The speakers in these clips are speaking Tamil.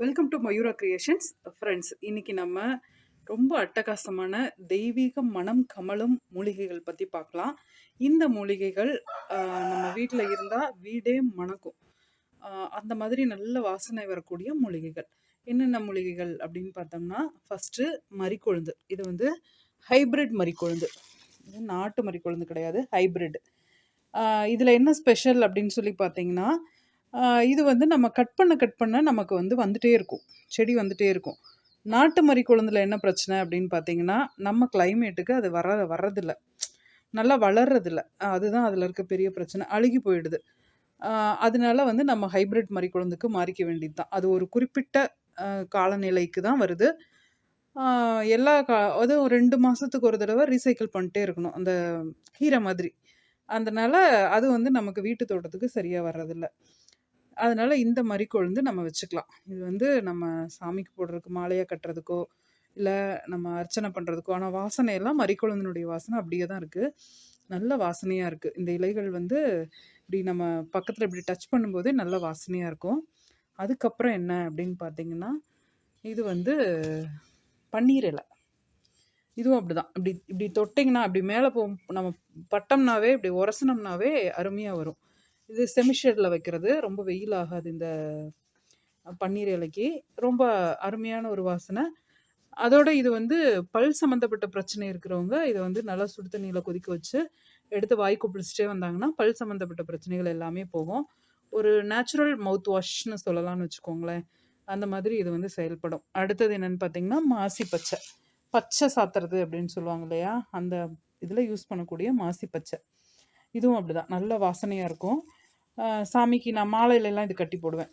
Welcome to Mayura creations friends இன்னைக்கு நம்ம ரொம்ப அட்டகாசமான தெய்வீக மனம் கமலும் மூலிகைகள் பற்றி பார்க்கலாம். இந்த மூலிகைகள் நம்ம வீட்டில் இருந்தால் வீடே மணக்கும். அந்த மாதிரி நல்ல வாசனை வரக்கூடிய மூலிகைகள். என்னென்ன மூலிகைகள் அப்படின்னு பார்த்தோம்னா ஃபஸ்ட்டு மறிக்கொழுந்து. இது வந்து ஹைபிரிட் மறிக்கொழுந்து. இது நாட்டு மறிக்கொழுந்து கிடையாது ஹைபிரிட் இதில் என்ன ஸ்பெஷல் அப்படின்னு சொல்லி பார்த்தீங்கன்னா இது வந்து நம்ம கட் பண்ண கட் பண்ண நமக்கு வந்து வந்துட்டே இருக்கும். செடி வந்துட்டே இருக்கும். நாட்டு மறி குழந்துல என்ன பிரச்சனை அப்படின்னு பார்த்தீங்கன்னா நம்ம கிளைமேட்டுக்கு அது வர வர்றதில்ல. நல்லா வளர்றதில்ல. அதுதான் அதில் இருக்க பெரிய பிரச்சனை. அழுகி போயிடுது. அதனால வந்து நம்ம ஹைபிரிட் மறி குழந்தைக்கு மாறிக்க வேண்டியது தான் அது ஒரு குறிப்பிட்ட காலநிலைக்கு தான் வருது. எல்லா கா அதுவும் ரெண்டு மாதத்துக்கு ஒரு தடவை ரீசைக்கிள் பண்ணிட்டே இருக்கணும். அந்த கீரை மாதிரி. அதனால அது வந்து நமக்கு வீட்டு தோட்டத்துக்கு சரியாக வர்றதில்லை. அதனால் இந்த மறிக்கொழுந்து நம்ம வச்சுக்கலாம். இது வந்து நம்ம சாமிக்கு போடுறதுக்கு மாலையாக கட்டுறதுக்கோ இல்லை நம்ம அர்ச்சனை பண்ணுறதுக்கோ ஆனால் வாசனையெல்லாம் மறிக்கொழுந்தினுடைய வாசனை அப்படியே தான் இருக்குது நல்ல வாசனையாக இருக்குது இந்த இலைகள் வந்து இப்படி நம்ம பக்கத்தில் இப்படி டச் பண்ணும்போதே நல்ல வாசனையாக இருக்கும். அதுக்கப்புறம் என்ன அப்படின்னு பார்த்தீங்கன்னா இது வந்து பன்னீர் இலை. இதுவும் அப்படி தான் இப்படி இப்படி தொட்டிங்கன்னா அப்படி மேலே போ நம்ம பட்டோம்னாவே இப்படி உரசனம்னாவே அருமையாக வரும். இது செமிஷேடில் வைக்கிறது. ரொம்ப வெயில் ஆகாது இந்த பன்னீர் இலைக்கு. ரொம்ப அருமையான ஒரு வாசனை. அதோட இது வந்து பல் சம்மந்தப்பட்ட பிரச்சனை இருக்கிறவங்க இதை வந்து நல்லா சுடு தண்ணியில் கொதிக்க வச்சு எடுத்து வாய் குப்பிடிச்சிட்டே வந்தாங்கன்னா பல் சம்மந்தப்பட்ட பிரச்சனைகள் எல்லாமே போகும். ஒரு நேச்சுரல் மவுத் வாஷ்னு சொல்லலாம்னு வச்சுக்கோங்களேன். அந்த மாதிரி இது வந்து செயல்படும். அடுத்தது என்னன்னு பார்த்தீங்கன்னா மாசி பச்சை. பச்சை சாத்துறது அப்படின்னு சொல்லுவாங்க இல்லையா? அந்த இதில் யூஸ் பண்ணக்கூடிய மாசி பச்சை. இதுவும் அப்படிதான். நல்ல வாசனையாக இருக்கும். சாமிக்கு நான் மாலையிலலாம் இது கட்டி போடுவேன்.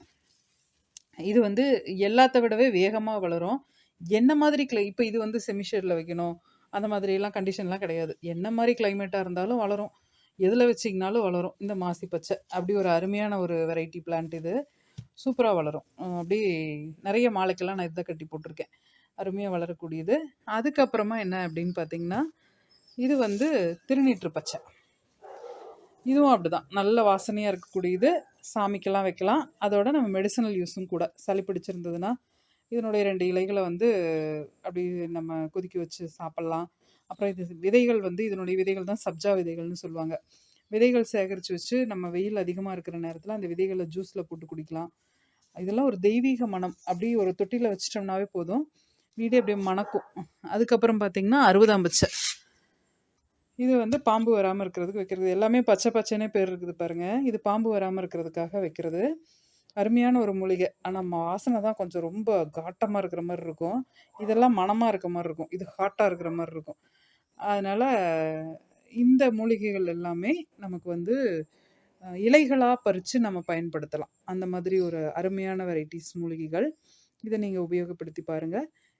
இது வந்து எல்லாத்த விடவே வேகமாக வளரும். என்ன மாதிரி கிளை இப்போ இது வந்து செமிஷேடில் வைக்கணும். அந்த மாதிரியெல்லாம் கண்டிஷன்லாம் கிடையாது. என்ன மாதிரி கிளைமேட்டாக இருந்தாலும் வளரும். எதில் வச்சிங்கனாலும் வளரும். இந்த மாசி பச்சை. அப்படி ஒரு அருமையான ஒரு வெரைட்டி பிளான்ட் இது. சூப்பராக வளரும். அப்படி நிறைய மாலைக்கெல்லாம் நான் இதை கட்டி போட்டிருக்கேன். அருமையாக வளரக்கூடியது. அதுக்கப்புறமா என்ன அப்படின்னு பார்த்தீங்கன்னா இது வந்து திருநீற்று பச்சை. இதுவும் அப்படிதான். நல்ல வாசனையாக இருக்கக்கூடியது சாமிக்கெல்லாம் வைக்கலாம். அதோட நம்ம மெடிசனல் யூஸும் கூட சளி பிடிச்சிருந்ததுன்னா இதனுடைய ரெண்டு இலைகளை வந்து அப்படி நம்ம கொதிக்க வச்சு சாப்பிட்லாம். அப்புறம் இது விதைகள் வந்து இதனுடைய விதைகள் தான் சப்ஜா விதைகள்னு சொல்லுவாங்க. விதைகள் சேகரித்து வச்சு நம்ம வெயில் அதிகமாக இருக்கிற நேரத்தில் அந்த விதைகளை ஜூஸில் போட்டு குடிக்கலாம். இதெல்லாம் ஒரு தெய்வீக மனம். அப்படி ஒரு தொட்டியில் வச்சிட்டோம்னாவே போதும். வீடே அப்படியே மணக்கும். அதுக்கப்புறம் பார்த்தீங்கன்னா அறுபதாம் பச்சை இது வந்து பாம்பு வராமல் இருக்கிறதுக்கு வைக்கிறது. எல்லாமே பச்சை பச்சைனே பேர் இருக்குது பாருங்கள் இது பாம்பு வராமல் இருக்கிறதுக்காக வைக்கிறது. அருமையான ஒரு மூலிகை. ஆனால் வாசனை தான் கொஞ்சம் ரொம்ப காட்டமாக இருக்கிற மாதிரி இருக்கும். இதெல்லாம் மனமாக இருக்க மாதிரி இருக்கும். இது ஹாட்டாக இருக்கிற மாதிரி இருக்கும். அதனால் இந்த மூலிகைகள் எல்லாமே நமக்கு வந்து இலைகளாக பறித்து நம்ம பயன்படுத்தலாம். அந்த மாதிரி ஒரு அருமையான வெரைட்டிஸ் மூலிகைகள். இதை நீங்கள் உபயோகப்படுத்தி பாருங்கள்